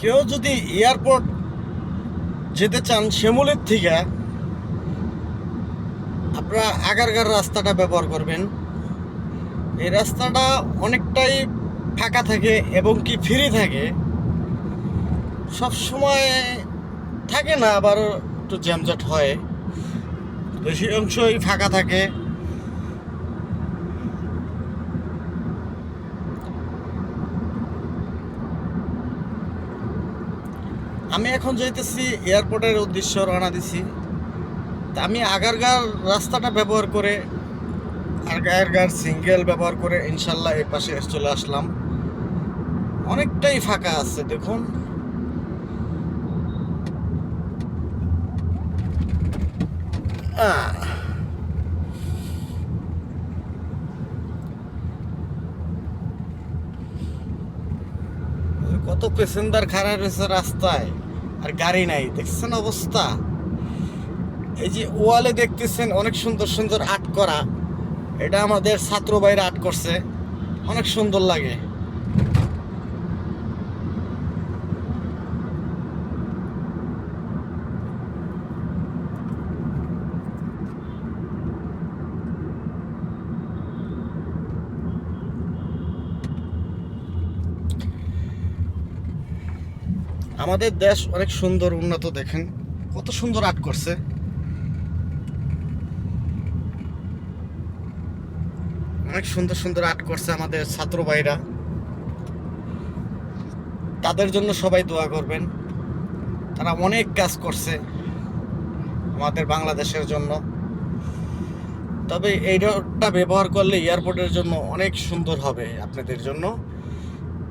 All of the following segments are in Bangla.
কেউ যদি এয়ারপোর্ট যেতে চান শ্যামলের থেকে, আপনারা আগারগার রাস্তাটা ব্যবহার করবেন। এই রাস্তাটা অনেকটাই ফাঁকা থাকে এবং কি ফ্রি থাকে। সব সময় থাকে না, আবার একটু জ্যামজট হয়। বেশি অংশই ফাঁকা থাকে। আমি এখন যেতেছি এয়ারপোর্টের উদ্দেশ্য রওনা দিছি। তা আমি আগারগার রাস্তাটা ব্যবহার করে আগারগার সিঙ্গেল ব্যবহার করে ইনশাল্লাহ এর পাশে চলে আসলাম। অনেকটাই ফাঁকা আছে, দেখুন। আহ কত প্যাসেঞ্জার খারাপ হয়েছে রাস্তায়, আর গাড়ি নাই। দেখছেন অবস্থা? এই যে ওয়ালে দেখতেছেন, অনেক সুন্দর সুন্দর আর্ট করা। এটা আমাদের ছাত্র বাইরে আর্ট করছে। অনেক সুন্দর লাগে। আমাদের দেশ অনেক সুন্দর, উন্নত, দেখেন। কত সুন্দর আর্ট করছে। অনেক সুন্দর সুন্দর আর্ট করছে আমাদের ছাত্র ভাইরা। তাদের জন্য সবাই দোয়া করবেন। তারা অনেক কাজ করছে আমাদের বাংলাদেশের জন্য। তবে এই রোডটা ব্যবহার করলে এয়ারপোর্টের জন্য অনেক সুন্দর হবে আপনাদের জন্য।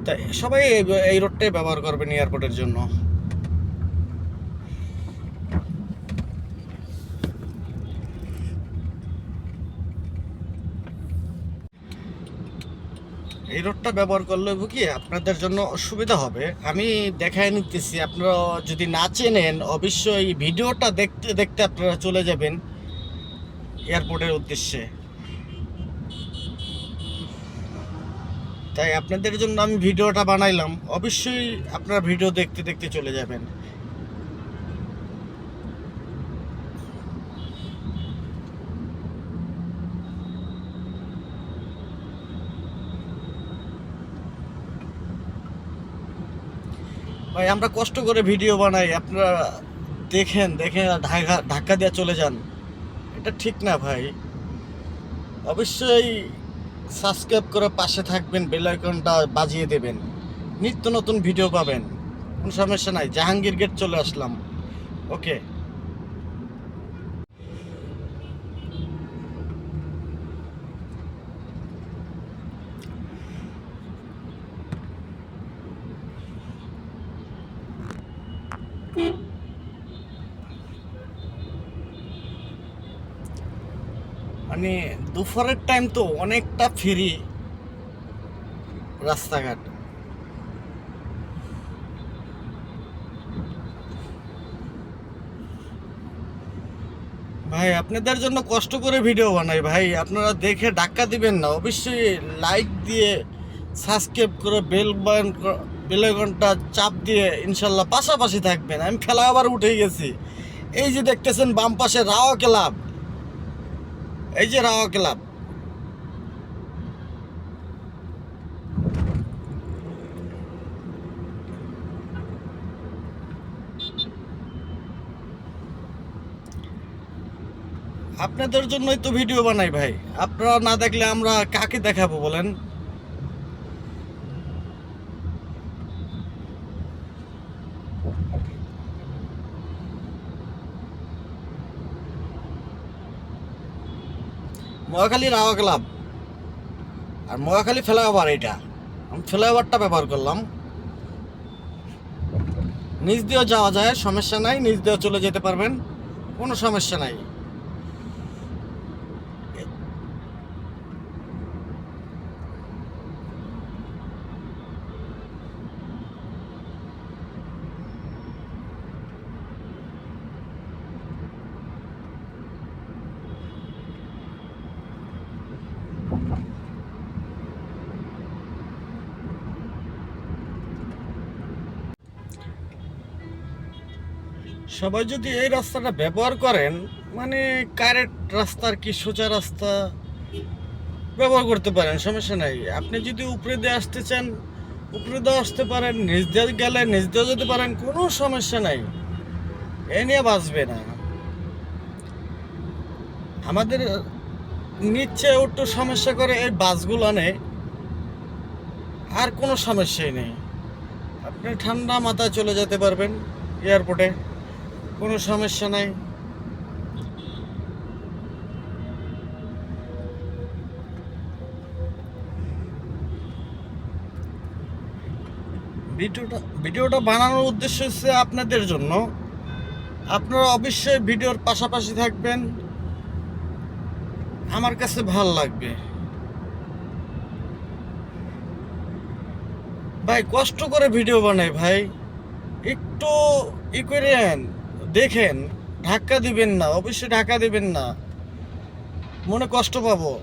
তাই সবাই এই- রোডটাই ব্যবহার করবেন এয়ারপোর্টের জন্য। এই রোডটা ব্যবহার করলে কি, আপনাদের জন্য সুবিধা হবে। আমি দেখাই নিতেছি, আপনারা যদি না চেনেন, অবশ্যই ভিডিওটা দেখতে দেখতে আপনারা চলে যাবেন এয়ারপোর্টের উদ্দেশ্যে। তাই আপনাদের জন্য আমি ভিডিওটা বানাইলাম। অবশ্যই আপনারা ভিডিও দেখতে দেখতে চলে যাবেন। ভাই, আমরা কষ্ট করে ভিডিও বানাই। আপনারা দেখেন দেখে ঢাকা ধাক্কা দিয়ে চলে যান। এটা ঠিক না ভাই। অবশ্যই সাবস্ক্রাইব করে পাশে থাকবেন, বেল আইকনটা বাজিয়ে দেবেন। নিত্য নতুন ভিডিও পাবেন। কোনো সমস্যা নাই, জাহাঙ্গীর গেট চলে আসলাম। ওকে মানে দুপুরের টাইম তো অনেকটা ফ্রি রাস্তাঘাট। ভাই, আপনাদের জন্য কষ্ট করে ভিডিও বানাই ভাই। আপনারা দেখে ধাক্কা দিবেন না। অবশ্যই লাইক দিয়ে সাবস্ক্রাইব করে বেল বাটন বেল ঘণ্টা চাপ দিয়ে ইনশাল্লাহ পাশাপাশি থাকবেন। আমি খেলা আবার উঠে গেছি। এই যে দেখতেছেন বাম পাশে রাও ক্লাব। এই যে রাওয়া ক্লাব। আপনাদের জন্যই তো ভিডিও বানাই ভাই। আপনারা না দেখলে আমরা কাকে দেখাবো বলেন? মহাখালী রাওয়া ক্লাব আর মহাখালী ফ্লাইওভার এটা। আমি ফ্লাইওভারটা ব্যবহার করলাম। নিজ দিয়েও যাওয়া যায়, সমস্যা নাই। নিজ দিয়েও চলে যেতে পারবেন, কোনো সমস্যা নাই। সবাই যদি এই রাস্তাটা ব্যবহার করেন মানে কারেক্ট রাস্তার কি সোজা রাস্তা ব্যবহার করতে পারেন, সমস্যা নাই। আপনি যদি উপরে দিয়ে আসতে চান, উপরে দিয়ে আসতে পারেন নিজ দিয়ে গেলে নিচ দিয়ে যেতে পারেন, কোনো সমস্যা নাই। এ নিয়ে বাঁচবে না। আমাদের নিচে একটু সমস্যা করে এই বাসগুলো আনে আর কোনো সমস্যাই নেই। আপনি ঠান্ডা মাথায় চলে যেতে পারবেন এয়ারপোর্টে কোনো সমস্যা নাই। ভিডিওটা ভিডিওটা বানানোর উদ্দেশ্য হচ্ছে আপনাদের জন্য। আপনারা অবশ্যই ভিডিওর পাশাপাশি থাকবেন। আমার কাছে ভালো লাগবে। ভাই, কষ্ট করে ভিডিও বানাই ভাই। একটু ই দেখেন ধাক্কা দিবেন না অবশ্যই ঢাকা দিবেন না। মনে কষ্ট পাবো।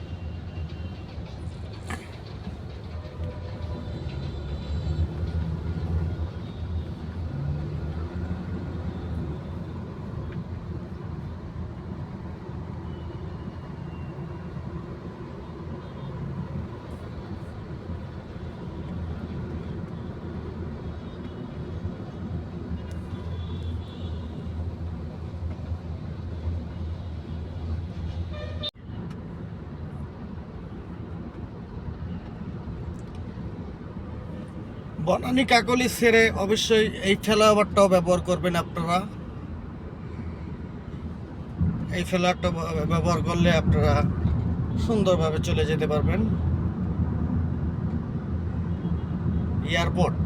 বনানী কাকলি ছেড়ে অবশ্যই এই ফ্লাইওভারটাও ব্যবহার করবেন আপনারা। এই ফ্লাইওভারটা ব্যবহার করলে আপনারা সুন্দরভাবে চলে যেতে পারবেন। এয়ারপোর্ট।